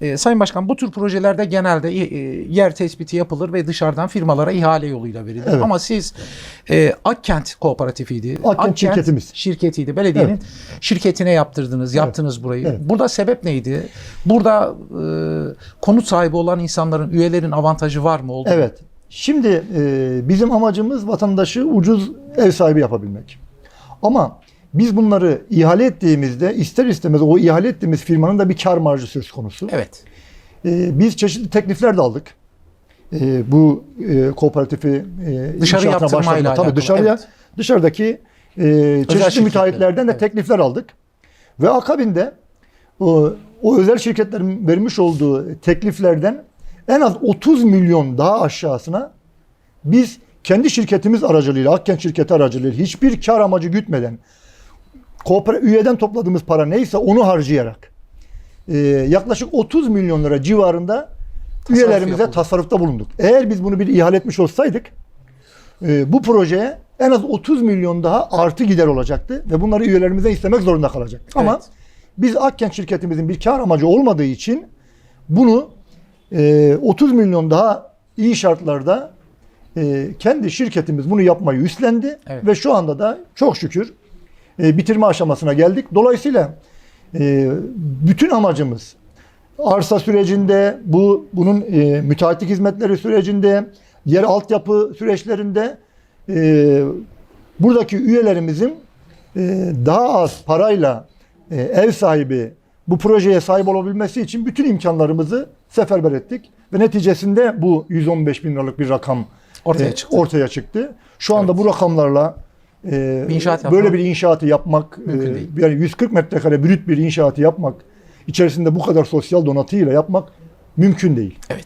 E, Sayın Başkan bu tür projelerde genelde e, yer tespiti yapılır ve dışarıdan firmalara ihale yoluyla verilir. Evet. Ama siz e, Akkent Kooperatifiydi. Akkent şirketimiz. Şirketiydi. Belediyenin şirketine yaptırdınız, yaptınız burayı. Evet. Burada sebep neydi? Burada e, konut sahibi olan insanların, üyelerin avantajı var mı? Oldu? Evet. Şimdi e, bizim amacımız vatandaşı ucuz ev sahibi yapabilmek. Ama biz bunları ihale ettiğimizde ister istemez o ihale ettiğimiz firmanın da bir kar marjı söz konusu. Evet. E, biz çeşitli teklifler de aldık. E, bu e, kooperatifi e, Dışarı yaptırmayla Tabii dışarıya, evet. dışarıdaki e, çeşitli müteahhitlerden de evet. teklifler aldık. Ve akabinde o, o özel şirketlerin vermiş olduğu tekliflerden en az 30 milyon daha aşağısına biz kendi şirketimiz aracılığıyla, Akkent şirketi aracılığıyla hiçbir kar amacı gütmeden kooper üyeden topladığımız para neyse onu harcayarak e, yaklaşık 30 milyon lira civarında Tasarruf üyelerimize yapıldı. tasarrufta bulunduk. Eğer biz bunu bir ihale etmiş olsaydık e, bu projeye en az 30 milyon daha artı gider olacaktı ve bunları üyelerimize istemek zorunda kalacaktık. Ama Evet. biz Akkent şirketimizin bir kar amacı olmadığı için bunu e, 30 milyon daha iyi şartlarda e, kendi şirketimiz bunu yapmayı üstlendi Evet. ve şu anda da çok şükür e, bitirme aşamasına geldik. Dolayısıyla e, bütün amacımız arsa sürecinde, bu bunun e, müteahhitlik hizmetleri sürecinde, yer altyapı süreçlerinde e, buradaki üyelerimizin e, daha az parayla e, ev sahibi bu projeye sahip olabilmesi için bütün imkanlarımızı seferber ettik ve neticesinde bu 115 bin liralık bir rakam Ortaya e, çıktı. ortaya çıktı. Şu anda bu rakamlarla e, inşaat böyle bir inşaatı yapmak, e, yani 140 metrekare brüt bir inşaatı yapmak, içerisinde bu kadar sosyal donatıyla yapmak mümkün değil. Evet.